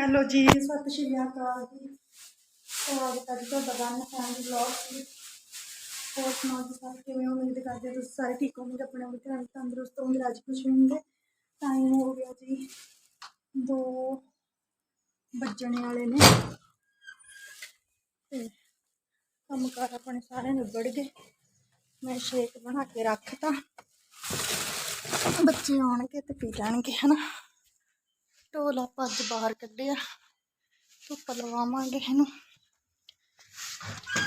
Hello ਜੀ, ਸਤਿ ਸ਼੍ਰੀ ਅਕਾਲ ਜੀ। ਸਵਾਗਤ ਹੈ ਜੀ ਤੁਹਾਡਾ ਗਾਣਾ ਫੈਮਿਲੀ ਵਲੌਗ ਵਿੱਚ ਹੋਰ ਸੁਣਾਓ ਜੀ ਸਾਰੇ, ਕਿਵੇਂ ਹੋ? ਉਮੀਦ ਕਰਦੇ ਹਾਂ ਤੁਸੀਂ ਸਾਰੇ ਠੀਕ ਹੋਵੋਗੇ, ਆਪਣੇ ਆਪਣੇ ਘਰਾਂ ਵਿੱਚ ਤੰਦਰੁਸਤ ਹੋਵੋਗੇ, ਰਾਜੀ ਖੁਸ਼ ਹੋਵੋਗੇ। ਟਾਈਮ ਹੋ ਗਿਆ ਜੀ ਦੋ ਵੱਜਣੇ ਵਾਲੇ ਨੇ। ਤੇ ਕੰਮ ਕਾਰ ਆਪਣੇ ਸਾਰੇ ਨਿਬੜ ਗਏ। ਮੈਂ ਸ਼ੇਕ ਬਣਾ ਕੇ ਰੱਖਤਾ। ਬੱਚੇ ਆਉਣਗੇ ਤੇ ਪੀ ਲੈਣਗੇ, ਹਨਾ? ਢੋਲਾ ਪੱਜ ਬਾਹਰ ਕੱਢਿਆ ਧੁੱਪ ਲਵਾਵਾਂਗੇ ਇਹਨੂੰ।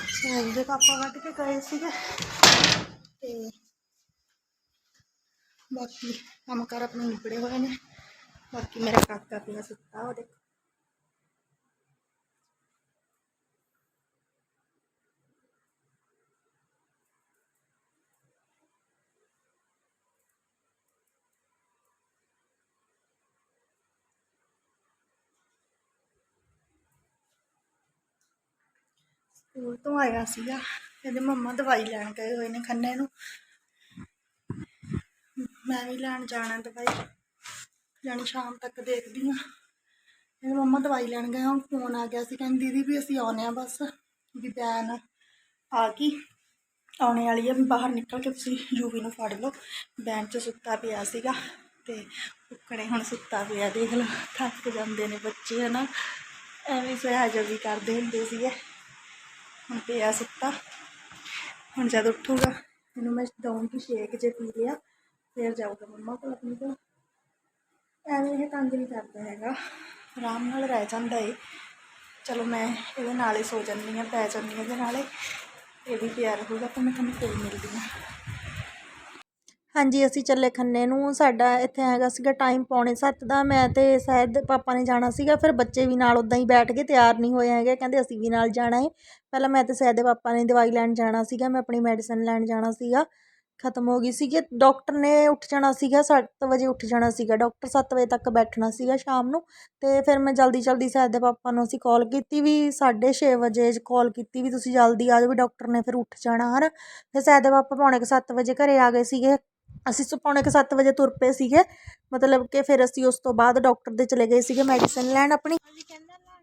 ਸੈਲ ਦੇ ਪਾਪਾ ਕੱਢ ਕੇ ਗਏ ਸੀਗੇ। ਤੇ ਬਾਕੀ ਕੰਮ ਕਾਰ ਆਪਣੇ ਨਿਬੜੇ ਹੋਏ ਨੇ। ਬਾਕੀ ਮੇਰਾ ਕਾਕਾ ਪਿਆ ਸੁੱਤਾ, ਉਹ ਦੇਖੋ। ਸਕੂਲ ਤੋਂ ਆਇਆ ਸੀਗਾ, ਇਹਦੇ ਮੰਮਾ ਦਵਾਈ ਲੈਣ ਗਏ ਹੋਏ ਨੇ ਖੰਨੇ ਨੂੰ। ਮੈਂ ਵੀ ਲੈਣ ਜਾਣਾ ਦਵਾਈ, ਜਾਣੀ ਸ਼ਾਮ ਤੱਕ ਦੇਖਦੀ ਹਾਂ। ਇਹਦੇ ਮੰਮਾ ਦਵਾਈ ਲੈਣ ਗਏ, ਹੁਣ ਫੋਨ ਆ ਗਿਆ ਸੀ, ਕਹਿੰਦੀ ਦੀਦੀ ਵੀ ਅਸੀਂ ਆਉਣੇ ਆ ਬਸ, ਵੀ ਬੈਨ ਆ ਗਈ। ਆਉਣੇ ਵਾਲੀ ਆ, ਵੀ ਬਾਹਰ ਨਿਕਲ ਕੇ ਤੁਸੀਂ ਯੂਵੀ ਨੂੰ ਫੜ ਲਓ। ਬੈਨ 'ਚ ਸੁੱਤਾ ਪਿਆ ਸੀਗਾ ਤੇ ਉੱਕਣੇ ਹੁਣ ਸੁੱਤਾ ਪਿਆ, ਦੇਖ ਲਓ, ਥੱਕ ਜਾਂਦੇ ਨੇ ਬੱਚੇ, ਹਨਾ। ਐਵੇਂ ਸਹਿਜ ਵੀ ਕਰਦੇ ਹੁੰਦੇ ਸੀਗੇ। ਹੁਣ ਪਿਆ ਸੁੱਤਾ। ਹੁਣ ਜਦ ਉੱਠੂਗਾ, ਇਹਨੂੰ ਮੈਂ ਦਊਂਗੀ ਸ਼ੇਕ ਜੇ ਪੀ ਲਿਆ, ਫਿਰ ਜਾਊਗਾ ਮੰਮਾ ਕੋਲ ਆਪਣੀ ਕੋਲ ਐਵੇਂ ਇਹ ਤੰਗ ਨਹੀਂ ਕਰਦਾ ਹੈਗਾ। ਆਰਾਮ ਨਾਲ ਰਹਿ ਜਾਂਦਾ ਏ। ਚਲੋ ਮੈਂ ਇਹਦੇ ਨਾਲ ਹੀ ਸੋ ਜਾਂਦੀ ਹਾਂ, ਪੈ ਜਾਂਦੀ ਹਾਂ ਇਹਦੇ ਨਾਲੇ। ਇਹ ਵੀ ਪਿਆਰ ਰਹੂਗਾ ਤਾਂ ਮੈਂ ਤੁਹਾਨੂੰ ਫਿਰ ਮਿਲਦੀ ਹਾਂ। ਹਾਂਜੀ, ਅਸੀਂ ਚੱਲੇ ਖੰਨੇ ਨੂੰ। ਸਾਡਾ ਇੱਥੇ ਹੈਗਾ ਸੀਗਾ ਟਾਈਮ ਪੌਣੇ ਸੱਤ ਦਾ। ਮੈਂ ਤੇ ਸ਼ਾਇਦ ਪਾਪਾ ਨੇ ਜਾਣਾ ਸੀਗਾ। ਫਿਰ ਬੱਚੇ ਵੀ ਨਾਲ ਉੱਦਾਂ ਹੀ ਬੈਠ ਕੇ ਤਿਆਰ ਨਹੀਂ ਹੋਏ ਹੈਗੇ। ਕਹਿੰਦੇ ਅਸੀਂ ਵੀ ਨਾਲ ਜਾਣਾ ਹੈ ਪਹਿਲਾਂ ਮੈਂ ਤੇ ਸ਼ਾਇਦ ਦੇ ਪਾਪਾ ਨੇ ਦਵਾਈ ਲੈਣ ਜਾਣਾ ਸੀਗਾ। ਮੈਂ ਆਪਣੀ ਮੈਡੀਸਨ ਲੈਣ ਜਾਣਾ ਸੀਗਾ। ਖਤਮ ਹੋ ਗਈ ਸੀਗੀ। ਡਾਕਟਰ ਨੇ ਉੱਠ ਜਾਣਾ ਸੀਗਾ। 7 ਵਜੇ ਉੱਠ ਜਾਣਾ ਸੀਗਾ। ਡਾਕਟਰ 7 ਵਜੇ ਤੱਕ ਬੈਠਣਾ ਸੀਗਾ ਸ਼ਾਮ ਨੂੰ। ਤੇ ਫਿਰ ਮੈਂ ਜਲਦੀ ਜਲਦੀ ਸ਼ਾਇਦ ਦੇ ਪਾਪਾ ਨੂੰ ਅਸੀਂ ਕਾਲ ਕੀਤੀ ਵੀ 6:30 ਵਜੇ ਕਾਲ ਕੀਤੀ ਵੀ ਤੁਸੀਂ ਜਲਦੀ ਆ ਜਾਓ ਵੀ ਡਾਕਟਰ ਨੇ ਫਿਰ ਉੱਠ ਜਾਣਾ ਹਨ। ਫਿਰ ਸ਼ਾਇਦ ਦੇ ਪਾਪਾ ਪੌਣੇ ਕੁ 7 ਵਜੇ ਘਰੇ ਆ ਗਏ ਸੀਗੇ। ਅਸੀਂ ਸੋ ਪੌਣੇ ਕੁ 7 ਵਜੇ ਤੁਰ ਪਏ ਸੀਗੇ, ਮਤਲਬ ਕਿ ਫਿਰ ਅਸੀਂ ਉਸ ਤੋਂ ਬਾਅਦ ਡਾਕਟਰ ਦੇ ਚਲੇ ਗਏ ਸੀਗੇ ਮੈਡੀਸਨ ਲੈਣ ਆਪਣੀ।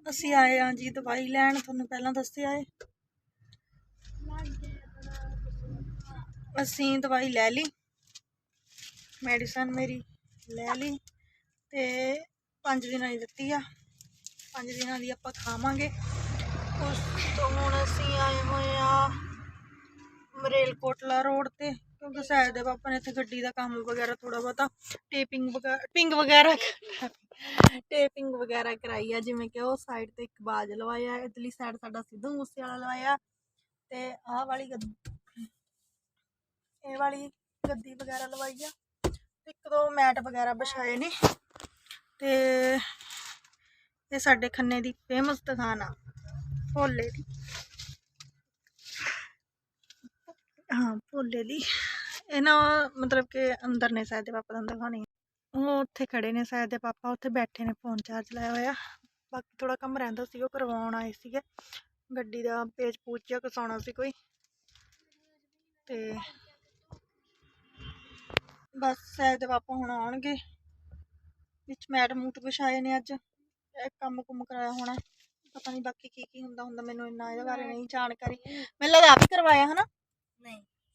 ਅਸੀਂ ਆਏ ਆ ਜੀ ਦਵਾਈ ਲੈਣ, ਤੁਹਾਨੂੰ ਪਹਿਲਾਂ ਦੱਸਿਆ ਏ। ਅਸੀਂ ਦਵਾਈ ਲੈ ਲਈ, ਮੈਡੀਸਨ ਮੇਰੀ ਲੈ ਲਈ ਤੇ 5 ਦਿਨਾਂ ਦੀ ਦਿੱਤੀ ਆ। 5 ਦਿਨਾਂ ਦੀ ਆਪਾਂ ਖਾਵਾਂਗੇ। ਉਸ ਤੋਂ ਹੁਣ ਅਸੀਂ ਆਏ ਹੋਏ ਆ ਮਰੇਲਕੋਟਲਾ ਰੋਡ ਤੇ। ਕਿਉਂਕਿ ਸਾਇਦ ਦੇ ਪਾਪਾ ਨੇ ਇੱਥੇ ਗੱਡੀ ਦਾ ਕੰਮ ਵਗੈਰਾ ਥੋੜਾ ਬਹੁਤਾ ਟੇਪਿੰਗ ਵਗੈਰਾ ਪਿੰਗ ਵਗੈਰਾ ਟੇਪਿੰਗ ਵਗੈਰਾ ਕਰਾਈ ਆ, ਜਿਵੇਂ ਕਿ ਉਹ ਸਾਈਡ ਤੇ ਇੱਕ ਬਾਜ ਲਵਾਇਆ, ਇਧਰਲੀ ਸਾਈਡ ਸਾਡਾ ਸਿੱਧੂ ਮੂਸੇ ਵਾਲਾ ਲਵਾਇਆ ਤੇ ਆਹ ਵਾਲੀ ਗੱਦੀ ਇਹ ਵਾਲੀ ਗੱਦੀ ਵਗੈਰਾ ਲਵਾਈ ਆ। ਤੇ ਇੱਕ ਦੋ ਮੈਟ ਵਗੈਰਾ ਵਿਛਾਏ ਨੇ ਤੇ ਇਹ ਸਾਡੇ ਖੰਨੇ ਦੀ ਫੇਮਸ ਦੁਕਾਨ ਆ, ਭੋਲੇ ਦੀ। ਹਾਂ, ਭੋਲੇ ਦੀ। ਇਹ ਨਾ ਮਤਲਬ ਕਿ ਅੰਦਰ ਨੇ ਸਾਇਦ ਦੇ ਪਾਪਾ ਦਾ ਦਿਖਾਣੀ ਉਹ ਉੱਥੇ ਖੜੇ ਨੇ ਸਾਇਦ ਦੇ ਪਾਪਾ ਉੱਥੇ ਬੈਠੇ ਨੇ ਫੋਨ ਚਾਰਜ ਲਾਇਆ ਹੋਇਆ। ਬਾਕੀ ਥੋੜਾ ਕੰਮ ਰਹਿੰਦਾ ਸੀ ਉਹ ਕਰਵਾਉਣ ਆਏ ਸੀਗੇ। ਗੱਡੀ ਦਾ ਪੇਜ ਪੂਜ ਜਿਹਾ ਕਸਾਉਣਾ ਸੀ ਕੋਈ। ਤੇ ਬਸ ਸਾਇਦ ਦੇ ਪਾਪਾ ਹੁਣ ਆਉਣਗੇ। ਵਿੱਚ ਮੈਟ ਮੂਟ ਵਿਛਾਏ ਨੇ ਅੱਜ। ਇਹ ਕੰਮ ਕੁਮ ਕਰਾਇਆ ਹੋਣਾ। ਪਤਾ ਨਹੀਂ ਬਾਕੀ ਕੀ ਕੀ ਹੁੰਦਾ ਹੁੰਦਾ ਮੈਨੂੰ ਇੰਨਾ ਇਹਦੇ ਬਾਰੇ ਨਹੀਂ ਜਾਣਕਾਰੀ। ਮੈਨੂੰ ਲੱਗਦਾ ਆਪ ਹੀ ਕਰਵਾਇਆ ਹਨਾ? नहीं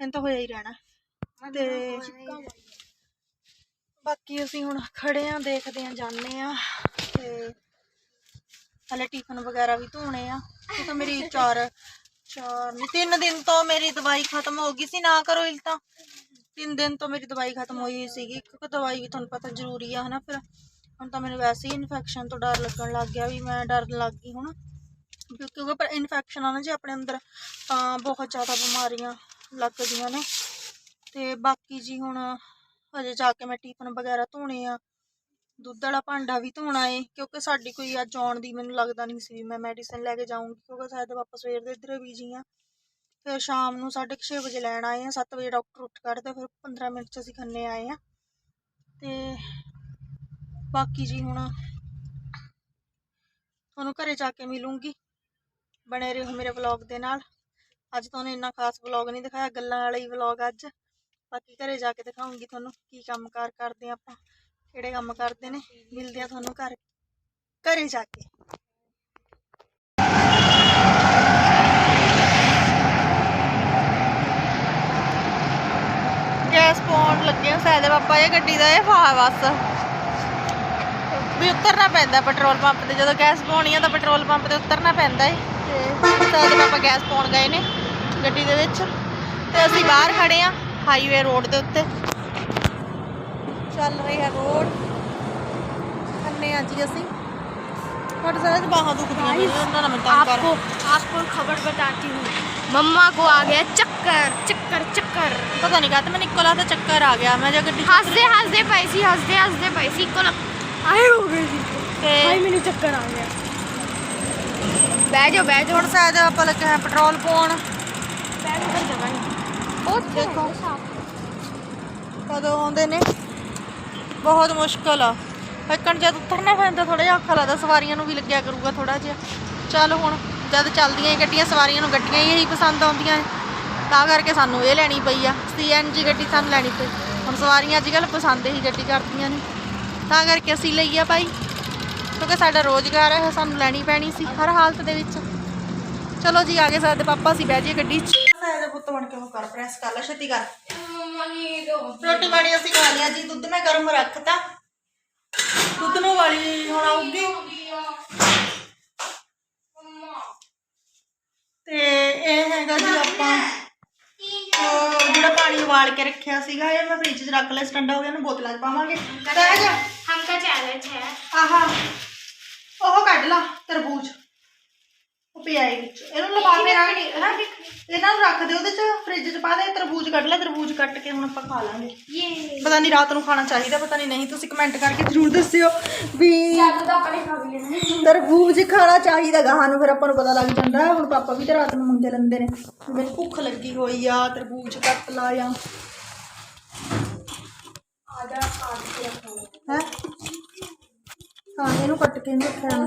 ਇਹਨਾਂ ਤਾਂ ਹੋਇਆ ਹੀ ਰਹਿਣਾ। ਤੇ ਬਾਕੀ ਅਸੀਂ ਹੁਣ ਖੜੇ ਆ ਦੇਖਦੇ ਆ ਜਾਂਦੇ ਆ। ਤੇ ਹਲੇ ਟਿਫਨ ਵਗੈਰਾ ਵੀ ਧੋਣੇ ਆ। ਤਾਂ ਮੇਰੀ ਚਾਰ ਚਾਰ ਨਹੀਂ ਤਿੰਨ ਦਿਨ ਤੋਂ ਮੇਰੀ ਦਵਾਈ ਖਤਮ ਹੋ ਗਈ ਸੀ ਨਾ ਕਰੋ ਇਲ ਤਾਂ। ਤਿੰਨ ਦਿਨ ਤੋਂ ਮੇਰੀ ਦਵਾਈ ਖਤਮ ਹੋਈ ਸੀਗੀ। ਕਿਉਂਕਿ ਦਵਾਈ ਵੀ ਤੁਹਾਨੂੰ ਪਤਾ ਜ਼ਰੂਰੀ ਆ ਹਨਾ ਫਿਰ। ਹੁਣ ਤਾਂ ਮੈਨੂੰ ਵੈਸੇ ਹੀ ਇਨਫੈਕਸ਼ਨ ਤੋਂ ਡਰ ਲੱਗਣ ਲੱਗ ਗਿਆ ਵੀ ਮੈਂ ਡਰ ਲੱਗ ਗਈ ਹੁਣ। ਕਿਉਂਕਿ ਪਰ ਇਨਫੈਕਸ਼ਨ ਆ ਨਾ ਜੇ ਆਪਣੇ ਅੰਦਰ ਤਾਂ ਬਹੁਤ ਜ਼ਿਆਦਾ ਬਿਮਾਰੀਆਂ ਲੱਗਦੀਆਂ ਨੇ। ਤੇ ਬਾਕੀ ਜੀ ਹੁਣ ਹਜੇ ਜਾ ਕੇ ਮੈਂ ਟਿਫਨ ਵਗੈਰਾ ਧੋਣੇ ਆ। ਦੁੱਧ ਵਾਲਾ ਭਾਂਡਾ ਵੀ ਧੋਣਾ ਏ, ਕਿਉਂਕਿ ਸਾਡੀ ਕੋਈ ਅੱਜ ਆਉਣ ਦੀ ਮੈਨੂੰ ਲੱਗਦਾ ਨਹੀਂ ਸੀ ਮੈਂ ਮੈਡੀਸਨ ਲੈ ਕੇ ਜਾਊਂਗੀ, ਕਿਉਂਕਿ ਸ਼ਾਇਦ ਵਾਪਸ ਸਵੇਰ ਦੇ ਇੱਧਰ ਬੀਜੀ ਆ। ਫਿਰ ਸ਼ਾਮ ਨੂੰ 6:30 ਵਜੇ ਲੈਣ ਆਏ ਆ 7 ਵਜੇ ਡਾਕਟਰ ਉੱਠ ਕਰਦੇ ਫਿਰ 15 ਮਿੰਟ ਚ ਅਸੀਂ ਖੰਨੇ ਆਏ ਆ। ਤੇ ਬਾਕੀ ਜੀ ਹੁਣ ਤੁਹਾਨੂੰ ਘਰੇ ਜਾ ਕੇ ਮਿਲੂੰਗੀ, ਬਣੇ ਰਹੋ ਮੇਰੇ ਵਲੌਗ ਦੇ ਨਾਲ। ਅੱਜ ਤੁਹਾਨੂੰ ਇੰਨਾ ਖਾਸ ਵਲੌਗ ਨਹੀਂ ਦਿਖਾਇਆ ਗੱਲਾਂ ਵਾਲਾ ਹੀ ਵਲੌਗ ਅੱਜ। ਬਾਕੀ ਘਰੇ ਜਾ ਕੇ ਦਿਖਾਉਂਗੀ ਤੁਹਾਨੂੰ ਕੀ ਕੰਮਕਾਰ ਕਰਦੇ ਆ ਆਪਾਂ ਕਿਹੜੇ ਕੰਮ ਕਰਦੇ ਨੇ ਮਿਲਦੇ ਆ ਤੁਹਾਨੂੰ ਘਰ ਘਰੇ ਜਾ ਕੇ। ਗੈਸ ਪਾਉਣ ਲੱਗੇ ਆ ਸਾਇਦ ਪਾਪਾ ਇਹ ਗੱਡੀ ਦਾ ਇਹ ਫਾ ਬਸ। ਵੀ ਉਤਰਨਾ ਪੈਂਦਾ ਪੈਟਰੋਲ ਪੰਪ ਤੇ ਜਦੋਂ ਗੈਸ ਪਾਉਣੀ ਆ ਤਾਂ ਪੈਟਰੋਲ ਪੰਪ ਤੇ ਉਤਰਨਾ ਪੈਂਦਾ ਏ। ਤੇ ਸਾਇਦ ਪਾਪਾ ਗੈਸ ਪਾਉਣ ਗਏ ਨੇ। ਗੱਡੀ ਦੇ ਵਿੱਚ ਤੇ ਅਸੀਂ ਬਾਹਰ ਖੜੇ ਆ ਹਾਈਵੇ ਰੋਡ ਦੇ ਉੱਤੇ ਚੱਲ ਰਹੀ ਹੈ ਰੋਡ ਖੰਨੇ ਆ ਜੀ ਅਸੀਂ ਸਾਡੇ ਸਾਰੇ ਬਾਹਾਂ ਦੁਖਦੀਆਂ ਨੇ ਉਹਨਾਂ ਨਾਲ ਮੈਂ ਤੰਗ ਕਰ आपको आपको खबर बताती हूँ मम्मा को आ गया चक्कर चक्कर चक्कर ਪਤਾ ਨਹੀਂ ਕਾਹਤੇ ਮੈਨੂੰ ਇੱਕੋ ਲੱਗਦਾ ਚੱਕਰ ਆ ਗਿਆ ਮੈਂ ਜੇ ਗੱਡੀ हंसते हंसते पैसी हंसते हंसते पैसी को लग आए हो गई थी ਤੇ भाई मैंने चक्कर आ गया बैठ जाओ बैठ जाओ ਹੁਣ ਸ਼ਾਇਦ ਆਪਾਂ ਲੱਗੇ ਹਾਂ ਪੈਟਰੋਲ ਪਾਉਣ बैठ ਕਦੋਂ ਆਉਂਦੇ ਨੇ? ਬਹੁਤ ਮੁਸ਼ਕਲ ਆ। ਫੱਕਣ ਜਦ ਉਤਰਨਾ ਪੈਂਦਾ ਥੋੜਾ ਜਿਹਾ ਔਖਾ ਲੱਗਦਾ। ਸਵਾਰੀਆਂ ਨੂੰ ਵੀ ਲੱਗਿਆ ਕਰੂਗਾ ਥੋੜਾ ਜਿਹਾ। ਚੱਲ ਹੁਣ ਜਦ ਚੱਲਦੀਆਂ ਗੱਡੀਆਂ ਸਵਾਰੀਆਂ ਨੂੰ ਗੱਡੀਆਂ ਹੀ ਪਸੰਦ ਆਉਂਦੀਆਂ ਤਾਂ ਕਰਕੇ ਸਾਨੂੰ ਇਹ ਲੈਣੀ ਪਈ ਆ। ਸੀਐਨਜੀ ਗੱਡੀ ਸਾਨੂੰ ਲੈਣੀ ਪਈ। ਹੁਣ ਸਵਾਰੀਆਂ ਅੱਜ ਕੱਲ ਪਸੰਦ ਹੀ ਗੱਡੀ ਕਰਦੀਆਂ ਨੇ। ਤਾਂ ਕਰਕੇ ਅਸੀਂ ਲਈ ਆ ਭਾਈ। ਕਿਉਂਕਿ ਸਾਡਾ ਰੋਜ਼ਗਾਰ ਹੈ ਸਾਨੂੰ ਲੈਣੀ ਪੈਣੀ ਸੀ ਹਰ ਹਾਲਤ ਦੇ ਵਿੱਚ। ਚਲੋ ਜੀ ਆ ਗਏ ਸਾਡੇ ਪਾਪਾ। ਸੀ ਬਹਿ ਜੀ ਗੱਡੀ 'ਚ। ਸਾਡਾ ਪੁੱਤ ਬਣ ਕੇ ਉਹ ਕਰ ਪ੍ਰੈਸ ਕਰ ਲੈ ਛੇਤੀ ਕਰ ਰੋਟੀ ਪਾਣੀ ਅਸੀਂ ਖਾ ਲਿਆ ਜੀ ਦੁੱਧ ਮੈਂ ਗਰਮ ਰੱਖਤਾ ਦੁੱਧ ਨੂੰ ਵਾਲੀ ਹੁਣ ਆਉਗੀ ਤੇ ਇਹ ਹੈਗਾ ਜੀ ਆਪਾਂ ਉਹ ਜਿਹੜਾ ਪਾਣੀ ਉਬਾਲ ਕੇ ਰੱਖਿਆ ਸੀਗਾ ਇਹ ਮੈਂ ਫ੍ਰਿਜ 'ਚ ਰੱਖ ਲਿਆ ਠੰਡਾ ਹੋ ਗਿਆ ਇਹਨੂੰ ਬੋਤਲਾਂ 'ਚ ਪਾਵਾਂਗੇ ਤਾਂ ਹੈਗਾ हमका चैलेंज है ਆਹਾ ਉਹ ਕੱਢ ਲਾ ਤਰਬੂਜ ਉਹ ਪਿਆ ਵਿੱਚ ਇਹਨੂੰ ਲਫਾਫੇ ਨਾਲ ਹਾਂ? ਇਹਨਾਂ ਨੂੰ ਰੱਖ ਦਿਓ ਉਹਦੇ ਚ ਫ੍ਰਿਜ ਚ ਪਾ ਦੇ ਤਰਬੂਜ ਕੱਢ ਲੈ ਤਰਬੂਜ ਕੱਟ ਕੇ ਹੁਣ ਆਪਾਂ ਖਾ ਲਾਂਗੇ। ਯੇ। ਪਤਾ ਨਹੀਂ ਰਾਤ ਨੂੰ ਖਾਣਾ ਚਾਹੀਦਾ ਪਤਾ ਨਹੀਂ ਨਹੀਂ ਤੁਸੀਂ ਕਮੈਂਟ ਕਰਕੇ ਜ਼ਰੂਰ ਦੱਸਿਓ ਵੀ ਚੱਲ ਤਾਂ ਆਪਣੇ ਖਾ ਵੀ ਲੈਣਾ। ਤਰਬੂਜ ਖਾਣਾ ਚਾਹੀਦਾ ਗਾਹਾਂ ਨੂੰ ਫਿਰ ਆਪਾਂ ਨੂੰ ਪਤਾ ਲੱਗ ਜਾਂਦਾ ਹੁਣ ਪਾਪਾ ਵੀ ਤੇ ਰਾਤ ਨੂੰ ਮੰਗੇ ਲੈਂਦੇ ਨੇ। ਮੈਨੂੰ ਭੁੱਖ ਲੱਗੀ ਹੋਈ ਆ ਤਰਬੂਜ ਕੱਟ ਲਾ ਜਾਂ। ਆ ਖਾ ਕੇ ਹੈ? ਹਾਂ ਇਹਨੂੰ ਕੱਟ ਕੇ ਨਹੀਂ ਰੱਖਿਆ ਮੈਂ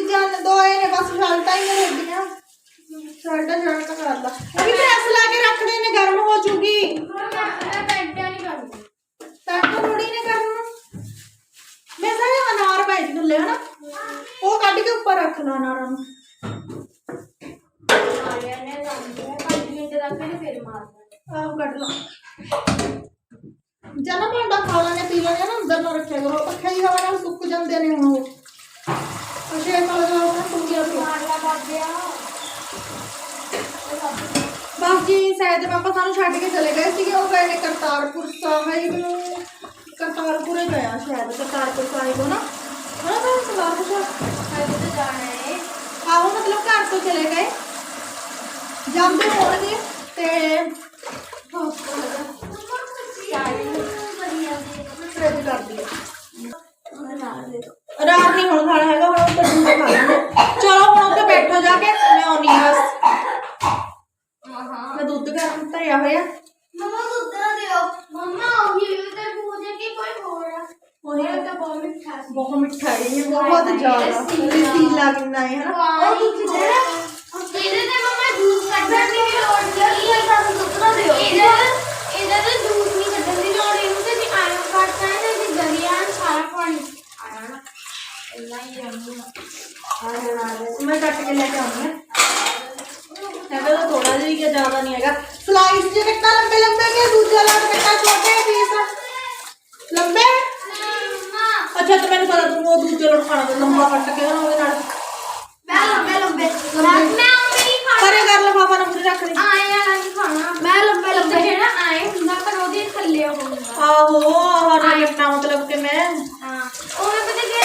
ਚੀਜ਼ਾਂ ਨੇ, ਦੋਏ ਨੇ ਬਸ ਸ਼ਰਟਾਂ ਹੀ ਨੇ ਹੁੰਦੀਆਂ ਸ਼ਰਟਾਂ ਸ਼ਰਟਾਂ ਕਰ ਲਾ ਉਹ ਵੀ ਪ੍ਰੈਸ ਲਾ ਕੇ ਰੱਖਦੇ ਨੇ, ਗਰਮ ਹੋ ਜੂਗੀ। ਮੈਂ ਥੋੜੀ ਨੇ ਕਰਨ ਮੈਂ ਸਾਰੇ ਅਨਾਰ ਪਾਈ ਸੀ ਥੱਲੇ, ਹਨਾ? ਉਹ ਕੱਢ ਕੇ ਉੱਪਰ ਰੱਖ ਲਾ ਅਨਾਰਾਂ ਨੂੰ। ਆਹ ਕੱਢ ਲਾ। ਜਨਾ ਭਾਂਡਾ ਖਾ ਲੈਣੇ ਪੀ ਲੈਣੇ ਨਾ, ਅੰਦਰ ਨਾ ਰੱਖਿਆ ਕਰੋ। ਪੱਖੇ ਦੀ ਹਵਾ ਨਾਲ ਸੁੱਕ ਜਾਂਦੇ ਨੇ ਉਹ। ਅਸ਼ੇ ਕਾਲ ਦਾ ਉਹ ਟੁੱਟਿਆ ਪਿਆ ਮਾਰਨਾ ਬਾਬਿਆ ਬਸ ਜੀ ਸ਼ਾਇਦ ਪਾਪਾ ਸਾਨੂੰ ਛੱਡ ਕੇ ਚਲੇ ਗਏ ਸੀਗੇ ਉਹ ਗਏ ਨੇ ਕਰਤਾਰਪੁਰ ਸਾਹਿਬ ਕਰਤਾਰਪੁਰ ਹੀ ਗਿਆ ਸ਼ਾਇਦ ਕਰਤਾਰਪੁਰ ਸਾਹਿਬ ਨਾ ਹਨਾ ਤਾਂ ਕਰਤਾਰਪੁਰ ਸਾਹਿਬ ਹਜੇ ਤਾਂ ਜਾਣਾ ਹੈ ਆਹੋ ਮਤਲਬ ਘਰ ਤੋਂ ਚਲੇ ਗਏ ਜਾਂਦੇ ਹੋਣਗੇ ਤੇ ਫ੍ਰਿਜ ਕਰ ਦਈਏ ਰਾਤ ਨਹੀਂ ਹੁਣ ਖਾਣਾ ਹੈਗਾ ਹੁਣ ਉੱਧਰ ਦੂਰ ਖਾ ਲਾਂਗੇ ਚਲੋ ਹੁਣ ਉੱਥੇ ਬੈਠੋ ਜਾ ਕੇ ਮੈਂ ਆਉਣੀ ਆ ਬਸ ਮੈਂ ਦੁੱਧ ਗਰਮ ਧਰਿਆ ਹੋਇਆ ਮਮਾ ਦੁੱਧ ਨਾ ਦਿਓ ਮਮਾ ਉਹੀ ਉਧਰ ਪੂਜੇ ਕੀ ਕੋਈ ਹੋਰ ਆ ਉਹੀ ਇਹ ਤਾਂ ਬਹੁਤ ਮਿੱਠਾ ਸੀ ਬਹੁਤ ਮਿੱਠਾ ਹੈ ਇਹ ਬਹੁਤ ਜ਼ਿਆਦਾ ਰਸੀਲਾ ਕਿੰਨਾ ਹੈ ਹਨਾ ਉਹ ਦੁੱਧ ਦੇ ਇਹਦੇ ਤੇ ਮਮਾ ਜੂਸ ਕੱਢਣ ਦੀ ਵੀ ਲੋੜ ਨਹੀਂ ਇਹ ਸਾਨੂੰ ਦੁੱਧ ਨਾ ਦਿਓ ਇਹਦਾ ਇਹਦਾ ਤਾਂ ਜੂਸ ਨਹੀਂ ਕੱਢਣ ਦੀ ਲੋੜ ਇਹਨੂੰ ਤੇ ਅਸੀਂ ਆਇਰਨ ਕੱਢਤਾ ਹੈ ਤੇ ਅਸੀਂ ਦਰਿਆ ਨੂੰ ਸਾਰਾ ਪਾਣੀ ਆਇਆ ਨਾ ਇੰਨਾ ਹੀ ਰਹਿੰਦਾ ਮੈਂ ਕੱਟ ਕੇ ਲੈ ਕੇ ਆਉਂਦੀ ਹਾਂ ਹੈਗਾ ਤਾਂ ਥੋੜਾ ਜਿਹਾ ਹੀ ਕਿ ਜ਼ਿਆਦਾ ਨਹੀਂ ਹੈਗਾ ਸਲਾਈਸ ਜੇ ਕੱਟਾ ਲੰਬੇ ਲੰਬੇ ਕੇ ਦੂਜਾ ਲਾਟ ਕੱਟਾ ਛੋਟੇ ਪੀਸ ਲੰਬੇ ਅੱਛਾ ਤੇ ਮੈਨੂੰ ਪਤਾ ਤੂੰ ਉਹ ਦੂਜੇ ਲੋਟ ਖਾਣਾ ਤੇ ਲੰਬਾ ਕੱਟ ਕੇ ਨਾ ਉਹਦੇ ਨਾਲ ਮੈਂ ਲੰਬੇ ਲੰਬੇ ਮੈਂ ਉਹ ਨਹੀਂ ਖਾਣਾ ਪਰੇ ਕਰ ਲਫਾਫਾ ਨਾ ਮੂਰੇ ਰੱਖ ਲਈ ਆਏ ਵਾਲਾ ਨਹੀਂ ਖਾਣਾ ਮੈਂ ਲੰਬੇ ਲੰਬੇ ਜਿਹੜਾ ਆਏ ਹੁੰਦਾ ਪਰ ਉਹਦੇ ਥੱਲੇ ਉਹ ਹੁੰਦਾ ਆਹੋ ਹਰਾ ਕੱਟਣਾ ਮਤਲਬ ਕਿ ਮੈਂ ਹਾਂ ਉਹ ਮੈਂ ਪਤਾ ਕਿ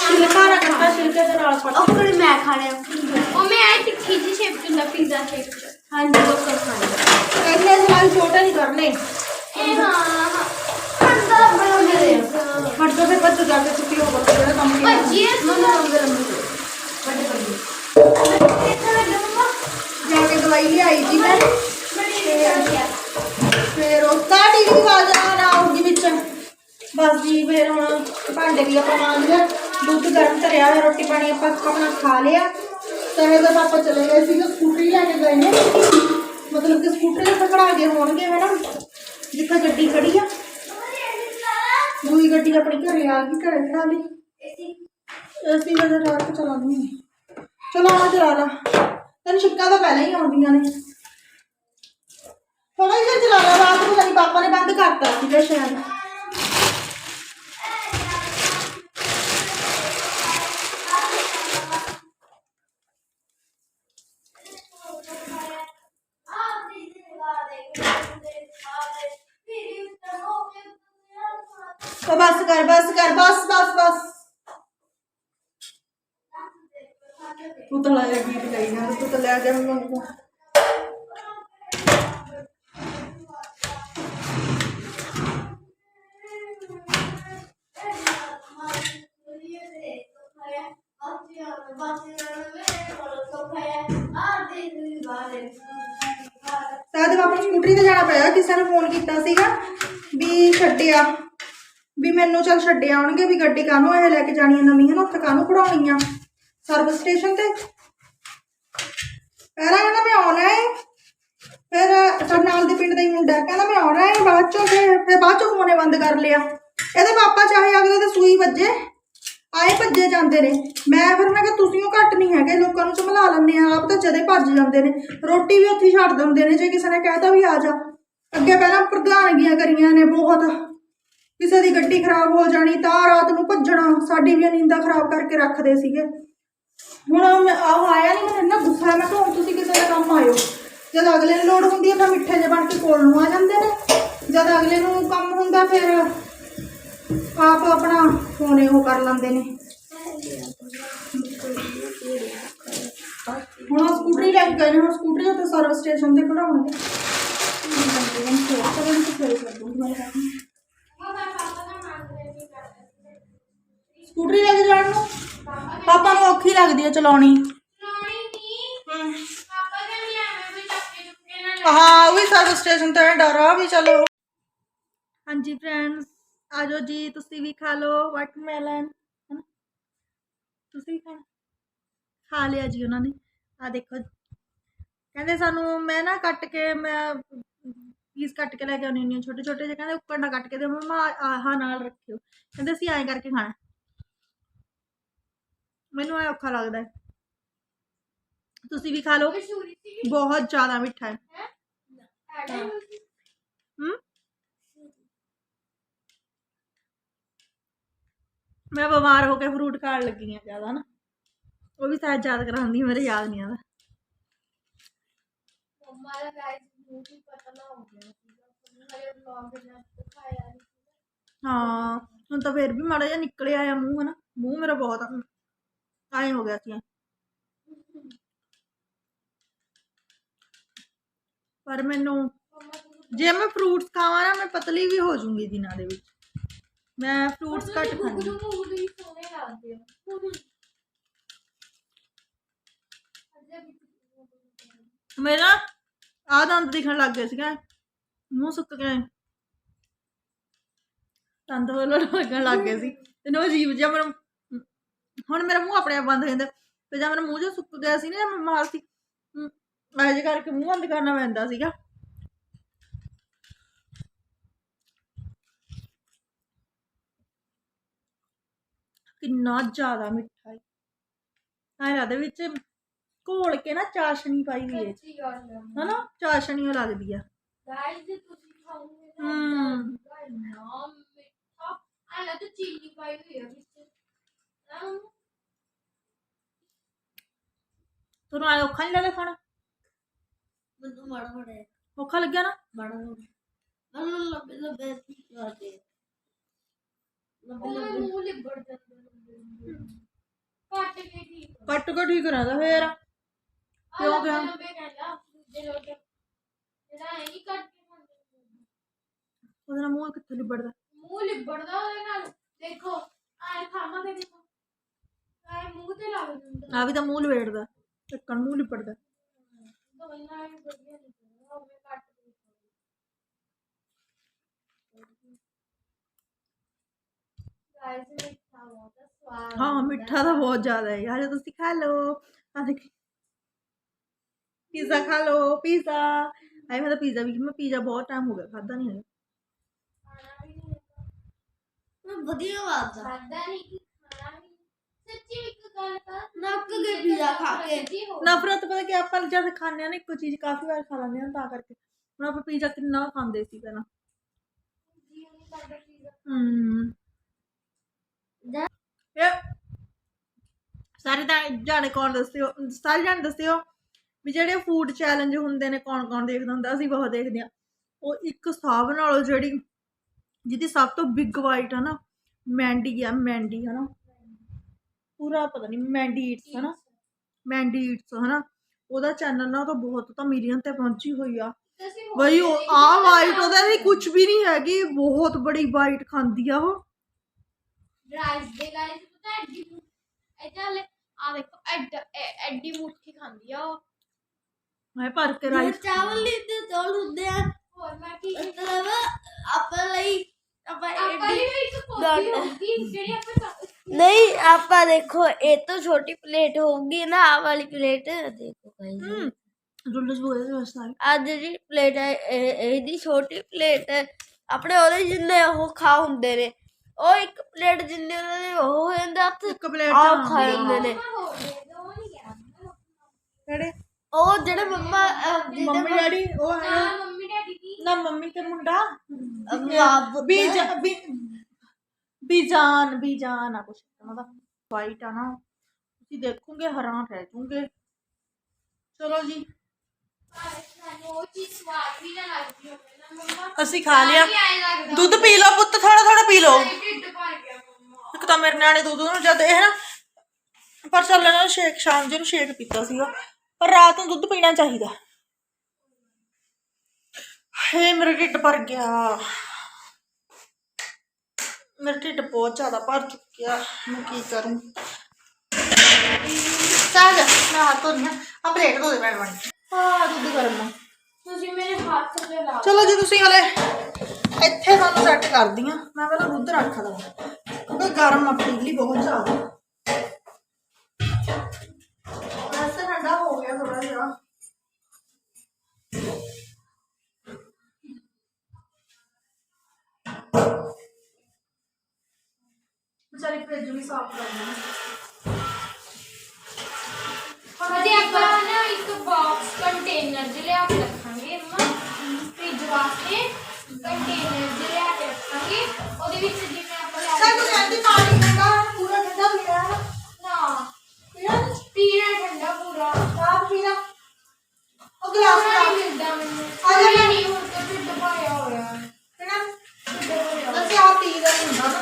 ਥੱਲੇ ਫੜ ਕੇ ਛਿਲਕਾ ਨਾ ਕੱਟਣਾ ਛਿਲਕੇ ਦੇ ਨਾਲ ਕੱਟ ਉਹ ਕੋਲ ਮੈਂ ਖਾਣੇ ਉਹ ਮੈਂ ਆਏ ਤਿੱਖੀ ਜਿਹੀ ਸ਼ੇਪ ਚ ਹੁੰਦਾ ਪੀਜ਼ਾ ਸ਼ੇਪ ਚ। ਹਾਂਜੀ ਉਹ ਕਰ ਖਾਣੇ ਇੰਨੇ ਸਲਾਈ ਛੋਟੇ ਨਹੀਂ ਕਰਨੇ ਇਹ ਹਾਂ ਹਾਂ। ਖੰਡਾ ਬਣਾ ਦੇ ਹਟ ਜਾ ਫਿਰ ਬੱਚ ਜਾ ਕੇ ਛੁੱਟੀ ਹੋ ਗਈ ਜਿਹੜਾ ਕੰਮ ਕੀਤਾ? ਭੱਜੀ ਮਨ ਲੰਬੇ ਲੰਬੇ ਵੱਡੇ ਵੱਡੇ ਇੱਥੇ ਲੱਗਾ ਮਮਾ ਜਾ ਕੇ ਦਵਾਈ ਲਿਆਈ ਜੀ ਮੈਂ। ਬੜੀ ਵਧੀਆ। ਫਿਰ ਉਹ ਬਸ ਜੀ, ਫਿਰ ਹੁਣ ਭਾਂਡੇ ਵੀ ਆਪਾਂ ਮਾਂਜ ਲਿਆ, ਦੁੱਧ ਗਰਮ ਕਰਿਆ ਹੋਇਆ, ਰੋਟੀ ਪਾਣੀ ਆਪਾਂ ਆਪਣਾ ਖਾ ਲਿਆ। ਤੇ ਇਹਦਾ ਪਾਪਾ ਚਲੇ ਗਏ ਸੀ ਸਕੂਟਰੀ ਲੈ ਕੇ ਗਏ ਨੇ। ਮਤਲਬ ਕਿ ਸਕੂਟਰੀ ਤੇ ਖੜਾ ਗਏ ਹੋਣਗੇ ਹਨਾ? ਜਿੱਥੇ ਗੱਡੀ ਖੜੀ ਆ। ਦੂਈ ਗੱਡੀ ਆਪਣੀ ਘਰੇ ਆ ਗਈ, ਘਰੇ ਖੜਾ ਲਈ। ਅਸੀਂ ਵਜੇ ਰਾਤ ਚਲਾਉਣੀ ਹੈ ਚਲੋ ਆ ਚਲਾ ਲਾ। ਤੈਨੂੰ ਸ਼ਿੱਕਾ ਤਾਂ ਪਹਿਲਾਂ ਹੀ ਆਉਂਦੀਆਂ ਨੇ। ਥੋੜਾ ਜਿਹਾ ਚਲਾ ਲਾ, ਰਾਤ ਨੂੰ ਜਾਨੀ ਪਾਪਾ ਨੇ ਬੰਦ ਕਰਤਾ ਸੀਗਾ ਸ਼ਾਇਦ। ਉਹ ਬਸ ਕਰ ਬਸ ਕਰ ਬਸ ਬਸ ਬਸ ਤੂੰ ਤਾਂ ਲਾਇਆ ਗੀਤ ਗਈ ਨਾ ਤੂੰ ਤਾਂ ਲੈ ਜਾ ਮੈਨੂੰ ਤਾਂ ਦੇ ਵਾਪਸ ਸਕੂਟਰੀ ਤੇ ਜਾਣਾ ਪਿਆ ਕਿਸੇ ਨੇ ਫੋਨ ਕੀਤਾ ਸੀਗਾ ਵੀ ਛੱਡਿਆ। ਵੀ ਮੈਨੂੰ ਚੱਲ ਛੱਡੇ ਆਉਣਗੇ ਵੀ ਗੱਡੀ ਕਾਹਨੂੰ ਇਹ ਲੈ ਕੇ ਜਾਣੀ ਆ, ਨਵੀਂ ਹਨ ਉੱਥੇ ਕਾਹਨੂੰ ਖੜਾਉਣੀ ਆ? ਸਰਵਿਸ ਸਟੇਸ਼ਨ ਤੇ? ਪਹਿਲਾਂ ਕਹਿੰਦਾ ਮੈਂ ਆਉਣਾ ਹੈ ਫਿਰ ਸਾਡੇ ਨਾਲ ਦੇ ਪਿੰਡ ਦਾ ਹੀ ਮੁੰਡਾ ਕਹਿੰਦਾ ਮੈਂ ਆਉਣਾ ਹੈ ਬਾਅਦ ਚੋਂ ਫਿਰ ਫਿਰ ਬਾਅਦ ਚੋਂ ਫੋਨੇ ਬੰਦ ਕਰ ਲਿਆ। ਇਹਦੇ ਪਾਪਾ ਚਾਹੇ ਅਗਲੇ ਤੇ ਸੂਈ ਵੱਜੇ, ਆਏ ਭੱਜੇ ਜਾਂਦੇ ਨੇ। ਮੈਂ ਫਿਰ ਮੈਂ ਕਿਹਾ, ਤੁਸੀਂ ਉਹ ਘੱਟ ਨਹੀਂ ਹੈਗੇ, ਲੋਕਾਂ ਨੂੰ ਚਮਲਾ ਲੈਂਦੇ ਆ, ਆਪ ਤਾਂ ਜਦੇ ਭੱਜ ਜਾਂਦੇ ਨੇ। ਰੋਟੀ ਵੀ ਉੱਥੇ ਛੱਡ ਦਿੰਦੇ ਨੇ, ਜੇ ਕਿਸੇ ਨੇ ਕਹਿਤਾ ਵੀ ਆ ਜਾ। ਅੱਗੇ ਪਹਿਲਾਂ ਪ੍ਰਧਾਨਗੀਆਂ ਕਰੀਆਂ ਨੇ ਬਹੁਤ। ਕਿਸੇ ਦੀ ਗੱਡੀ ਖਰਾਬ ਹੋ ਜਾਣੀ ਤਾਂ ਰਾਤ ਨੂੰ ਭੱਜਣਾ, ਸਾਡੀ ਵੀ ਨੀਂਦਾਂ ਖਰਾਬ ਕਰਕੇ ਰੱਖਦੇ ਸੀਗੇ। ਹੁਣ ਆਹ ਆਇਆ ਨਹੀਂ ਮੈਨੂੰ ਇੰਨਾ ਗੁੱਸਾ ਮੈਂ ਕਿਹਾ ਹੁਣ ਤੁਸੀਂ ਕਿਸੇ ਦਾ ਕੰਮ ਆਇਓ। ਜਦ ਅਗਲੇ ਨੂੰ ਲੋੜ ਹੁੰਦੀ ਹੈ ਤਾਂ ਮਿੱਠੇ ਜਿਹੇ ਬਣ ਕੇ ਕੋਲ ਨੂੰ ਆ ਜਾਂਦੇ ਨੇ। ਜਦ ਅਗਲੇ ਨੂੰ ਕੰਮ ਹੁੰਦਾ, ਫਿਰ ਆਪ ਆਪਣਾ ਫੋਨ ਉਹ ਕਰ ਲੈਂਦੇ ਨੇ। ਹੁਣ ਸਕੂਟਰੀ ਲੈ ਕੇ ਗਏ ਨੇ, ਹੁਣ ਸਕੂਟਰੀ ਉੱਤੇ ਸਰਵਿਸ ਸਟੇਸ਼ਨ ਤੇ ਖੜਾਉਣਗੇ ਸਕੂਟਰੀ ਲੈ ਕੇ ਜਾਣ ਨੂੰ? ਪਾਪਾ ਨੂੰ ਔਖੀ ਲੱਗਦੀ ਹੈ ਚਲਾਉਣੀ। ਹਾਂ। ਉਹ ਵੀ ਸਰਵਿਸ ਸਟੇਸ਼ਨ ਤੇ ਡਰ ਵੀ ਚਲੋ ਹਾਂਜੀ ਫਰੈਂਡਸ ਆਜੋ ਜੀ ਤੁਸੀਂ ਵੀ ਖਾ ਲਓ ਵਾਟਰਮੈਲਨ ਤੁਸੀਂ ਖਾਣਾ ਖਾ ਲਿਆ ਜੀ ਉਹਨਾਂ ਨੇ। ਆ ਦੇਖੋ ਕਹਿੰਦੇ ਸਾਨੂੰ ਮੈਂ ਨਾ ਕੱਟ ਕੇ ਮੈਂ ਪੀਸ ਕੱਟ ਕੇ ਲੈ ਕੇ ਆਉਣੀ ਹੁੰਦੀ ਹਾਂ ਛੋਟੇ ਛੋਟੇ ਜਿਹੇ ਕਹਿੰਦੇ ਉੱਪਰ ਨਾ ਕੱਟ ਕੇ ਦੇ ਮਮਾ ਆਹ ਨਾਲ ਰੱਖਿਓ। ਕਹਿੰਦੇ ਅਸੀਂ ਐਂ ਕਰਕੇ ਖਾਣਾ। ਮੈਨੂੰ ਐ ਔਖਾ ਲੱਗਦਾ। ਹੈ ਤੁਸੀਂ ਵੀ ਖਾ ਲਓ। ਬਹੁਤ ਜ਼ਿਆਦਾ ਮਿੱਠਾ ਹੈ। ਹਮ ਮੈਂ ਬਿਮਾਰ ਹੋ ਕੇ ਫਰੂਟ ਖਾਣ ਲੱਗੀ ਆ ਜ਼ਿਆਦਾ ਨਾ। ਉਹ ਵੀ ਸ਼ਾਇਦ ਯਾਦ ਕਰਾਉਂਦੀ ਮੇਰੇ ਯਾਦ ਨਹੀਂ ਆਦਾ ਹਾਂ ਹੁਣ ਤਾਂ ਫੇਰ ਵੀ ਮਾੜਾ ਜਿਹਾ ਨਿਕਲਿਆ ਆ ਮੂੰਹ ਹਨਾ? ਮੂੰਹ ਮੇਰਾ ਬਹੁਤ ਆਏ ਹੋ ਗਿਆ ਸੀ ਪਰ ਮੈਨੂੰ ਜੇ ਮੈਂ ਫਰੂਟਸ ਖਾਵਾਂ ਨਾ ਮੈਂ ਪਤਲੀ ਵੀ ਹੋ ਜਾਊਂਗੀ ਦਿਨਾਂ ਦੇ ਵਿੱਚ। ਮੈਂ ਫਰੂਟਸ ਘੱਟ ਖਾਂਦੀ ਹਾਂ। ਮੇਰਾ ਆਹ ਦੰਦ ਦਿਖਣ ਲੱਗ ਗਏ ਸੀਗਾ। ਮੂੰਹ ਸੁੱਕ ਗਿਆ ਦੰਦ ਵੱਲੋਂ ਲੱਗਣ ਲੱਗ ਗਏ ਸੀ। ਤੇ ਨੋ ਅਜੀਬ ਜਿਹਾ ਮੇਰਾ ਹੁਣ ਮੇਰਾ ਮੂੰਹ ਆਪਣੇ ਆਪ ਬੰਦ ਹੋ ਜਾਂਦਾ। ਤੇ ਜਦ ਮੇਰਾ ਮੂੰਹ ਜਿਹਾ ਸੁੱਕ ਗਿਆ ਸੀ ਨਾ ਮੈਂ ਮਾਰ ਸੀ ਐਂ ਜੇ ਕਰਕੇ ਮੂੰਹ ਬੰਦ ਕਰਨਾ ਪੈਂਦਾ ਸੀਗਾ। ਕਿੰਨਾ ਜ਼ਿਆਦਾ ਮਿੱਠਾ ਹੈ। ਐਂ ਲੱਗਦਾ ਵਿੱਚ ਘੋਲ ਕੇ ਨਾ ਚਾਸ਼ਨੀ ਪਾਈ ਵੀ ਹੈ। ਹਨਾ? ਚਾਸ਼ਨੀ ਉਹ ਲੱਗਦੀ ਆ। ਹਮ ਆਲਾ ਤਾਂ ਚੀਨੀ ਪਾਈ ਹੋਈ ਆ ਵਿੱਚ। ਆਹ ਤੁਹਾਨੂੰ ਆਏ ਔਖਾ ਨਹੀਂ ਲੱਗਦਾ ਖਾਣਾ? ਮੈਨੂੰ ਮਾੜਾ ਮਾੜਾ ਹੈ। ਔਖਾ ਲੱਗਿਆ ਨਾ? ਮਾੜਾ ਮਾੜਾ। ਮੈਨੂੰ ਲੱਭੇ ਲੱਭੇ ਲਾਦੇ ਲੱਭੇ ਲੱਭੇ ਮੂੰਹ ਲਿਬੜ ਜਾਂਦਾ ਕੱਟ ਕੇ ਠੀਕ ਕੱਟ ਕੇ ਠੀਕ ਰਹਿੰਦਾ ਫੇਰ। ਕਿਉਂ ਗਿਆ ਲੱਭੇ ਕਹਿੰਦਾ ਦੂਜੇ ਲੋਟ ਜਿਹੜਾ ਇਹ ਨਹੀਂ ਕੱਟ ਕੇ ਖਾਂਦੇ ਉਹਦੇ ਨਾਲ ਮੂੰਹ ਕਿੱਥੇ ਲਿਬੜਦਾ ਮੂੰਹ ਲਿਬੜਦਾ ਉਹਦੇ ਨਾਲ ਦੇਖੋ ਆਏ ਖਾਣਾ ਤੇ ਦੇਖੋ ਆਏ ਮੂੰਹ ਤੇ ਲੱਗ ਜਾਂਦਾ ਆ ਵੀ ਤਾਂ ਮੂੰਹ ਲਵੇੜਦਾ ਟੱਕਣ ਮੂੰਹ ਲਿਬੜਦਾ ਦੋਨਾਂ ਨੂੰ ਵਧੀਆ ਲੱਗਦਾ ਉਹ ਕੱਟ ਕੇ ਗਾਇਸ ਮਿੱਠਾ ਬਹੁਤ ਆ, ਸਵਾਦ ਹਾਂ ਮਿੱਠਾ ਤਾਂ ਬਹੁਤ ਜ਼ਿਆਦਾ ਹੈ ਯਾਰ ਤੁਸੀਂ ਖਾ ਲਓ ਆ ਦੇਖ ਪੀਜ਼ਾ ਖਾ ਲਓ ਪੀਜ਼ਾ ਆਈ ਮੈਂ ਤਾਂ ਪੀਜ਼ਾ ਵੀ ਮੈਂ ਪੀਜ਼ਾ ਬਹੁਤ ਟਾਈਮ ਹੋ ਗਿਆ ਖਾਦਾ ਨਹੀਂ ਹੈ ਮੈਂ ਵਧੀਆ ਆ ਖਾਦਾ ਨਹੀਂ ਸੱਚੀ ਇੱਕ ਗੱਲ ਕਰ ਨੱਕ ਕੇ ਪੀਜ਼ਾ ਖਾ ਕੇ। ਨਫ਼ਰਤ ਪਤਾ ਕਿ ਆਪਾਂ ਜਦ ਖਾਂਦੇ ਆ ਨਾ ਇੱਕੋ ਚੀਜ਼ ਕਾਫੀ ਵਾਰ ਖਾ ਲੈਂਦੇ ਆ ਤਾਂ ਕਰਕੇ। ਹੁਣ ਆਪਾਂ ਪੀਜ਼ਾ ਕਿੰਨਾ ਖਾਂਦੇ ਸੀ ਪਹਿਲਾਂ। ਹਮ ਇਹ ਸਾਰੇ ਤਾਂ ਜਾਣੇ ਕੌਣ ਦੱਸਿਓ? ਸਾਰੇ ਜਾਣੇ ਦੱਸਿਓ। ਵੀ ਜਿਹੜੇ ਫੂਡ ਚੈਲੰਜ ਹੁੰਦੇ ਨੇ ਕੌਣ ਕੌਣ ਦੇਖਦਾ ਹੁੰਦਾ ਅਸੀਂ ਬਹੁਤ ਦੇਖਦੇ ਆ ਉਹ ਇੱਕ ਹਿਸਾਬ ਨਾਲੋਂ ਜਿਹੜੀ ਜਿਹਦੀ ਸਭ ਤੋਂ ਬਿਗ ਵਾਈਟ ਹੈ ਨਾ ਮੈਂਡੀ ਆ ਮੈਂਡੀ ਹੈ ਨਾ ਪੂਰਾ ਪਤਾ ਨਹੀਂ ਮੈਂਡੀ ਇਟਸ ਹੈ ਨਾ ਮੈਂਡੀ ਇਟਸ ਹੈ ਨਾ ਉਹਦਾ ਚੈਨਲ ਨਾ ਤਾਂ ਬਹੁਤ ਤਾਂ ਮਿਲੀਅਨ ਤੇ ਪਹੁੰਚੀ ਹੋਈ ਆ। ਬਈ ਉਹ ਆ ਵਾਈਟ ਉਹਦਾ ਵੀ ਕੁਝ ਵੀ ਨਹੀਂ ਹੈਗੀ ਬਹੁਤ ਬੜੀ ਵਾਈਟ ਖਾਂਦੀ ਆ ਉਹ। ਰਾਈਸ ਦੇ ਗਾਇਸ ਪਤਾ ਐਡੀ ਇਹ ਚੱਲ ਆ ਦੇਖੋ ਐਡ ਐਡੀ ਮੁੱਠੀ ਖਾਂਦੀ ਆ ਉਹ। ਮੈਂ ਭਰ ਕੇ ਰਾਈਸ ਚਾਵਲ ਲਈ ਤੇ ਚੌਲ ਹੁੰਦੇ ਆ। ਹੋਰ ਮੈਂ ਕੀ ਮਤਲਬ ਆਪਾਂ ਲਈ ਆਪਾਂ ਆਪਾਂ ਲਈ ਇੱਕ ਕੋਟੀ ਹੋਊਗੀ ਜਿਹੜੀ ਆਪਾਂ ਨਹੀਂ ਆਪਾਂ ਦੇਖੋ ਇਹ ਤੋਂ ਛੋਟੀ ਪਲੇਟ ਹੋਊਗੀ ਨਾ ਆ ਵਾਲੀ ਪਲੇਟ। ਦੇਖੋ ਹੂੰ ਰੁੱਲਸ ਬੋਲੇ ਤੇ ਸਾਰੇ। ਆ ਜਿਹੜੀ ਪਲੇਟ ਹੈ ਇਹ- ਇਹਦੀ ਛੋਟੀ ਪਲੇਟ ਹੈ। ਆਪਣੇ ਉਹਦੇ ਜਿੰਨੇ ਉਹ ਖਾ ਹੁੰਦੇ ਨੇ ਉਹ ਇੱਕ ਪਲੇਟ ਜਿੰਨੇ ਉਹਨਾਂ ਦੇ ਉਹ ਹੋ ਜਾਂਦਾ ਹੱਥ। ਇੱਕ ਪਲੇਟ ਚ ਖਾ ਜਾਂਦੇ ਨੇ। ਕਿਹੜੇ? ਉਹ ਜਿਹੜੇ ਮੰਮਾ ਅਹ, ਜਿਹਦੇ ਮੰਮੀ ਡੈਡੀ ਉਹ ਹੈ ਮੰਮੀ ਡੈਡੀ ਦੀ। ਨਾ ਮੰਮੀ ਤੇ ਮੁੰਡਾ? ਮਾਂ- ਬੀਜਾ ਬੀਜਾਨ ਬੀਜਾਨ ਆ ਕੁਛ ਉਹਨਾਂ ਦਾ। ਵਾਈਟ ਆ ਨਾ। ਤੁਸੀਂ ਦੇਖੋਗੇ ਹੈਰਾਨ ਰਹਿ ਜੂਗੇ ਚਲੋ ਜੀ। ਸਾਨੂੰ ਉਹ ਚੀਜ਼ ਸਵਾਦ ਵੀ ਨਾ ਲੱਗਦੀ ਹੋਵੇ ਨਾ ਮੰਮਾ ਅਸੀਂ ਖਾ ਲਿਆ। ਲੱਗਦਾ ਦੁੱਧ ਪੀ ਲਓ ਪੁੱਤ ਥੋੜਾ ਥੋੜਾ ਪੀ ਲਓ। ਢਿੱਡ ਭਰ ਗਿਆ ਮੰਮਾ ਇੱਕ ਤਾਂ ਮੇਰੇ ਨਿਆਣੇ ਦੁੱਧ ਨੂੰ ਜਦ ਇਹ ਨਾ ਪਰ ਚੱਲ ਇਹਨਾਂ ਸ਼ੇਕ ਸ਼ਾਮ ਜਿਹਨੂੰ ਸ਼ੇਕ ਪੀਤਾ ਸੀਗਾ। ਪਰ ਰਾਤ ਨੂੰ ਦੁੱਧ ਪੀਣਾ ਚਾਹੀਦਾ। ਹੇ ਮੇਰਾ ਢਿੱਡ ਭਰ ਗਿਆ। ਮੇਰਾ ਢਿੱਡ ਬਹੁਤ ਜ਼ਿਆਦਾ ਭਰ ਚੁੱਕਿਆ। ਮੈਂ ਕੀ ਕਰੂੰ? ਚੱਲ ਜਾ ਮੈਂ ਹੱਥ ਧੋਣੀ ਆ। ਆ ਪਲੇਟ ਧੋ ਦੇ ਭੈਣ ਬਣ ਆ ਦੁੱਧ ਗਰਮ ਆ। ਤੁਸੀਂ ਮੇਰੇ ਹੱਥ ਤੇ ਲਾ ਚਲੋ ਜੀ ਤੁਸੀਂ ਹਲੇ ਇੱਥੇ ਤੁਹਾਨੂੰ ਸੈੱਟ ਕਰਦੀ ਆ। ਮੈਂ ਪਹਿਲਾਂ ਦੁੱਧ ਰੱਖ ਦਵਾਂ ਕਿਉਂਕਿ ਗਰਮ ਆ ਪਤੀਲੀ ਬਹੁਤ ਜ਼ਿਆਦਾ। ਵੀ ਸਾਫ਼ ਕਰਨੀ। ਆ ਉਹਦੇ ਆਪਾਂ ਨਾ ਇੱਕ ਬਾਕਸ ਕੰਟੇਨਰ ਜਿ ਲਿਆ ਕੇ ਰੱਖਾਂਗੇ ਮੰਮਾ। ਫ੍ਰਿਜ ਵਾਸਤੇ ਕੰਟੇਨਰ ਜਿ ਲਿਆ ਕੇ ਰੱਖਾਂਗੇ। ਉਹਦੇ ਵਿੱਚ ਜਿਵੇਂ ਆਪਾਂ ਲਿਆ ਤੂੰ ਕਹਿੰਦੀ ਪਾਣੀ ਠੰਡਾ ਪੂਰਾ ਠੰਡਾ ਪੀਣਾ ਨਾ ਪੀਣਾ? ਪੀਣਾ ਠੰਡਾ ਪੂਰਾ। ਸਾਫ਼ ਪੀਣਾ? ਉਹ ਗਲਾਸ ਨਹੀਂ ਮਿਲਦਾ ਮੈਨੂੰ। ਆ ਜਾ ਨਹੀਂ ਹੁਣ ਤਾਂ ਢਿੱਡ ਭਰਿਆ ਹੋਇਆ। ਹੈ ਪੀਣਾ ਢਿੱਡ ਭਰਿਆ ਦੱਸੇ ਆ ਪੀ ਦਾ ਹੁੰਦਾ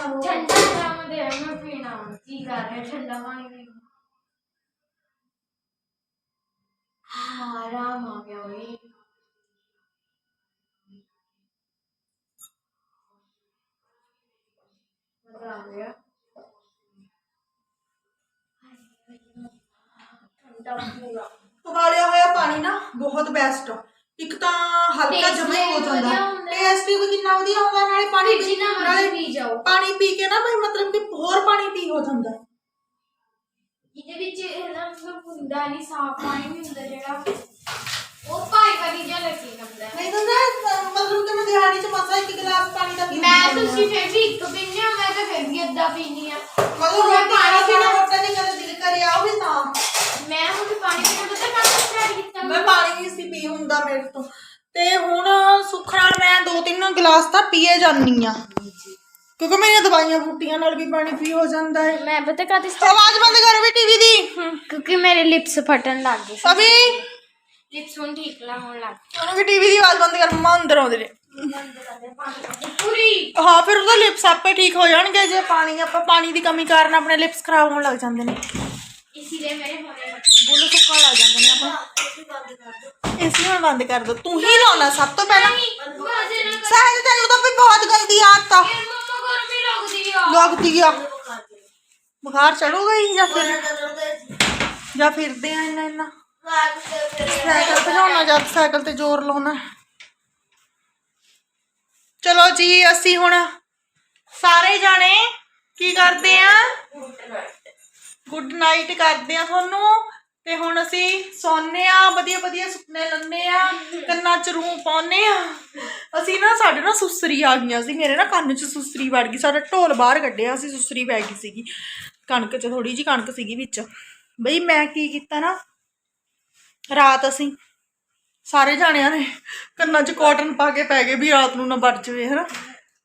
ਠੰਡਾ ਕੰਮ ਦੇ ਮੈਂ ਪੀਣਾ, ਕੀ ਕਰ ਰਿਹਾ ਠੰਡਾ ਪਾਣੀ ਪੀਣਾ ਹਾਂ, ਆਰਾਮ ਆ ਗਿਆ ਓਏ। ਮਜ਼ਾ ਆ ਗਿਆ। ਠੰਡਾ ਪੂਰਾ ਉਬਾਲਿਆ ਹੋਇਆ ਪਾਣੀ ਨਾ, ਬਹੁਤ ਬੈਸਟ ਇੱਕ ਤਾਂ ਹਲਕਾ Taste ਜਮਾ ਹੀ ਹੋ ਵੀ ਜਾਂਦਾ। ਵਧੀਆ ਹੁੰਦਾ। ਟੇਸਟ ਵੀ ਕਿੰਨਾ ਵਧੀਆ ਹੁੰਦਾ ਨਾਲੇ ਪਾਣੀ ਫਿਰ ਜਿੰਨਾ ਮਰਜ਼ੀ ਨਾਲੇ ਪੀ ਜਾਓ। ਪਾਣੀ ਪੀ ਕੇ ਨਾ ਬਈ ਮਤਲਬ ਕਿ ਹੋਰ ਪਾਣੀ ਪੀ ਹੋ ਜਾਂਦਾ। ਇਹਦੇ ਵਿੱਚ ਇਹਦਾ ਮਤਲਬ ਹੁੰਦਾ ਨਹੀਂ ਸਾਫ਼ ਪਾਣੀ ਵੀ ਹੁੰਦਾ ਜਿਹੜਾ। ਉਹ ਭਾਈ ਵਾਲੀ ਜਿਹਾ ਲੱਗੀ ਜਾਂਦਾ। ਹੈ। ਨਹੀਂ ਤਾਂ ਨਾ ਮਤਲਬ ਕਿ ਮੈਂ ਦਿਹਾੜੀ ਚ ਮਸਾ ਇੱਕ ਗਲਾਸ ਪਾਣੀ ਦਾ ਪੀਂਦੀ ਮੈਂ ਹਾਂ। ਤੁਸੀਂ ਫਿਰ ਵੀ ਇੱਕ ਪੀਣੀ ਆ ਮੈਂ ਤਾਂ ਫਿਰ ਵੀ ਅੱਧਾ ਪੀਣੀ ਆ। ਮਤਲਬ ਮੈਂ ਪਾਣੀ ਪੀਣਾ। ਮੋਟਾ ਨਹੀਂ ਕਦੇ ਦਿਲ ਕਰਿਆ ਉਹ ਵੀ ਤਾਂ। ਮੈਂ ਹੁਣ ਪਾਣੀ ਪੀਣਾ ਪਤਾ ਕਦ ਸਟਾਰਟ ਕੀਤਾ ਮੈਂ ਪਾਣੀ ਨਹੀਂ ਸੀ ਪੀ ਹੁੰਦਾ ਮੇਰੇ ਤੋਂ। ਤੇ ਹੁਣ ਸੁੱਖ ਨਾਲ ਮੈਂ ਦੋ ਤਿੰਨ ਗਲਾਸ ਤਾਂ ਪੀਏ ਜਾਂਦੀ ਆ ਕਿਉਂਕਿ ਮੇਰੀਆਂ ਦਵਾਈਆਂ ਬੂਟੀਆਂ ਨਾਲ ਵੀ ਪਾਣੀ ਪੀ ਹੋ ਜਾਂਦਾ ਹੈ। ਮੈਂ ਪਤਾ ਕਦ ਆਵਾਜ਼ ਬੰਦ ਕਰ ਵੀ ਟੀਵੀ ਦੀ। ਕਿਉਂਕਿ ਮੇਰੇ ਲਿਪਸ ਫਟਣ ਲੱਗ ਗਏ ਅਭੀ ਲਿਪਸ ਹੁਣ ਠੀਕ ਲਾ ਹੋਣ ਲੱਗ ਉਹਨੂੰ ਵੀ ਟੀਵੀ ਦੀ ਆਵਾਜ਼ ਬੰਦ ਕਰ ਮੰਮਾ ਅੰਦਰ ਆਉਂਦੇ ਨੇ। ਗਏ ਪੂਰੀ। ਹਾਂ ਫਿਰ ਉਹਦਾ ਲਿਪਸ ਆਪੇ ਠੀਕ ਹੋ ਜਾਣਗੇ। ਜੇ ਪਾਣੀ ਆਪਾਂ ਪਾਣੀ ਦੀ ਕਮੀ ਕਾਰਨ ਆਪਣੇ ਲਿਪਸ ਖਰਾਬ ਹੋਣ ਲੱਗ ਜਾਂਦੇ ਨੇ। ਇਸੀ ਲਈ ਮੇਰੇ ਹੋਣੇ ਬੁੱਲ ਸੁੱਕਣ ਲੱਗ ਜਾਂਦੇ ਨੇ ਆਪਾਂ ਇਸ ਨੂੰ ਬੰਦ ਕਰ ਦੋ ਤੂੰ ਹੀ ਲਾਉਣਾ ਸਭ ਤੋਂ ਪਹਿਲਾਂ ਬਾਜੇ ਨਾ ਸਹਿਜ ਤੈਨੂੰ ਤਾਂ ਵੀ ਬਹੁਤ ਗੰਦੀ ਆਦਤ ਆ ਇਹ ਮੰਮਾ ਗਰਮੀ ਲੱਗਦੀ ਆ ਲੱਗਦੀ ਆ ਬੁਖਾਰ ਚੜੂਗਾ ਹੀ ਜਾਂ ਫਿਰ ਜਾਂ ਫਿਰਦੇ ਆ ਇੰਨਾ ਇੰਨਾ ਸਾਈਕਲ ਭਜਾਉਣਾ ਜਦ ਸਾਈਕਲ ਤੇ ਜ਼ੋਰ ਲਾਉਣਾ ਚਲੋ ਜੀ ਅਸੀਂ ਹੁਣ ਸਾਰੇ ਜਾਣੇ ਕੀ ਕਰਦੇ ਆ ਗੁੱਡ ਨਾਈਟ ਕਰਦੇ ਆ ਤੁਹਾਨੂੰ। ਤੇ ਹੁਣ ਅਸੀਂ ਸੌਂਨੇ ਆ ਵਧੀਆ ਵਧੀਆ ਸੁਪਨੇ ਲੰਨੇ ਆ ਕੰਨਾਂ 'ਚ ਰੂਹ ਪਾਉਨੇ ਆ ਅਸੀਂ ਨਾ ਸਾਡੇ ਨਾ ਸੁਸਰੀ ਆ ਗਈਆਂ ਸੀ, ਮੇਰੇ ਨਾ ਕੰਨ 'ਚ ਸੁਸਰੀ ਵੜ ਗਈ, ਸਾਡਾ ਢੋਲ ਬਾਹਰ ਕੱਢਿਆ ਅਸੀਂ ਸੁਸਰੀ ਪੈ ਗਈ ਸੀਗੀ। ਕਣਕ 'ਚ ਥੋੜੀ ਜੀ ਕਣਕ ਸੀਗੀ ਵਿੱਚ। ਬਈ ਮੈਂ ਕੀ ਕੀਤਾ ਨਾ, ਰਾਤ ਅਸੀਂ ਸਾਰੇ ਜਾਣਿਆਂ ਨੇ ਕੰਨਾਂ 'ਚ ਕਾਟਨ ਪਾ ਕੇ ਪੈ ਗਏ ਵੀ ਰਾਤ ਨੂੰ ਨਾ ਵੱਜ ਜਵੇ ਹਨਾ?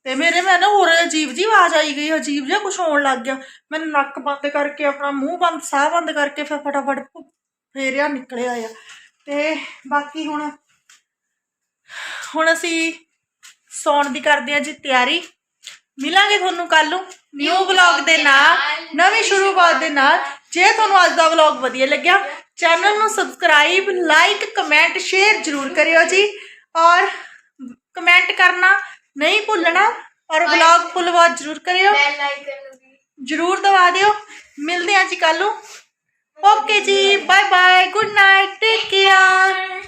ਤੇ ਮੇਰੇ ਮੈਂ ਨਾ ਹੋਰ ਅਜੀਬ ਜੀ ਆਵਾਜ਼ ਆਈ ਗਈ ਅਜੀਬ ਜਿਹਾ ਕੁਝ ਹੋਣ ਲੱਗ ਗਿਆ। ਮੈਂ ਨੱਕ ਬੰਦ ਕਰਕੇ ਆਪਣਾ ਮੂੰਹ ਬੰਦ ਸਾਹ ਬੰਦ ਕਰਕੇ ਫਿਰ ਫਟਾਫਟ ਫੇਰਿਆ ਨਿਕਲਿਆ ਆ। ਤੇ ਬਾਕੀ ਹੁਣ ਹੁਣ ਅਸੀਂ ਸੌਣ ਦੀ ਕਰਦੇ ਹਾਂ ਜੀ ਤਿਆਰੀ। ਮਿਲਾਂਗੇ ਤੁਹਾਨੂੰ ਕੱਲ ਨੂੰ ਨਿਊ ਵਲੌਗ ਦੇ ਨਾਲ ਨਵੀਂ ਸ਼ੁਰੂਆਤ ਦੇ ਨਾਲ। ਜੇ ਤੁਹਾਨੂੰ ਅੱਜ ਦਾ ਵਲੌਗ ਵਧੀਆ ਲੱਗਿਆ ਚੈਨਲ ਨੂੰ ਸਬਸਕ੍ਰਾਈਬ ਲਾਈਕ ਕਮੈਂਟ ਸ਼ੇਅਰ ਜ਼ਰੂਰ ਕਰਿਓ ਜੀ। ਔਰ ਕਮੈਂਟ ਕਰਨਾ ਨਹੀਂ ਭੁੱਲਣਾ ਔਰ ਵਲੌਗ ਫੁੱਲ ਵਾਚ ਜ਼ਰੂਰ ਕਰਿਓ। ਬੈਲ ਆਈਕਨ ਨੂੰ ਵੀ। ਜ਼ਰੂਰ ਦਬਾ ਦਿਓ। ਮਿਲਦੇ ਹਾਂ ਜੀ ਕੱਲ ਨੂੰ। Okay ji bye bye good night take care